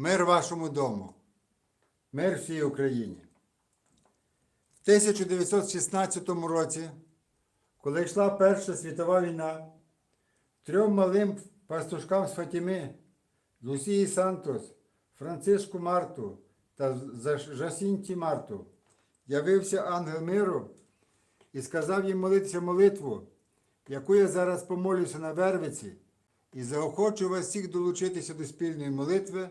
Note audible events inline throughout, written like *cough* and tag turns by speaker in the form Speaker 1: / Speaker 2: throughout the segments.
Speaker 1: Мир вашому дому. Мир всій Україні. В 1916 році, коли йшла Перша світова війна, трьом малим пастушкам з Фатіми, Лусії Сантос, Франциску Марту та Жасінті Марту, явився ангел миру і сказав їм молитися молитву, яку я зараз помолюся на Вервиці, і заохочу вас всіх долучитися до спільної молитви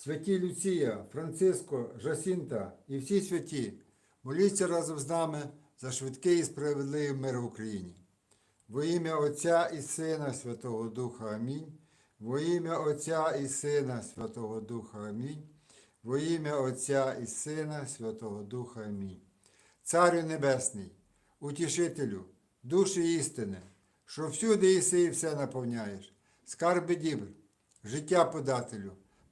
Speaker 1: Святі Люція, Франциско, Жасінта і всі святі, моліться разом з нами за швидкий і справедливий мир в Україні. Во ім'я Отця і Сина Святого Духа Амінь. Во ім'я Отця і Сина Святого Духа Амінь. Во ім'я Отця і Сина Святого Духа Амінь. Царю Небесний, утішителю, душі істини, що всюди іси і все наповняєш, скарби дібр, життя подателю,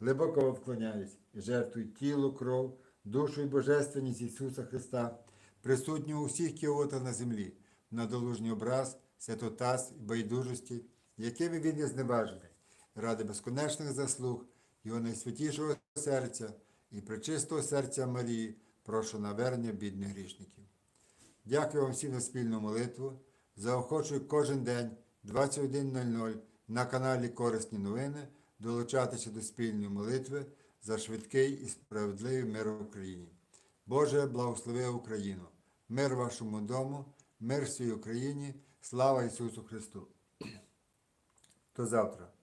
Speaker 1: глибоко вклоняюсь і жертвуй тіло, кров, душу і божественність Ісуса Христа, присутнього у всіх кіотах на землі, на долужній образ, святотаз і байдужості, якими він є зневажений, ради безконечних заслуг Його найсвятішого серця і пречистого серця Марії, прошу навернення бідних грішників. Дякую вам всім за спільну молитву. Заохочую кожен день 21.00 на каналі Корисні новини долучатися до спільної молитви за швидкий і справедливий мир в Україні. Боже, благослови Україну! Мир вашому дому, мир всій Україні, слава Ісусу Христу! *clears throat* До завтра!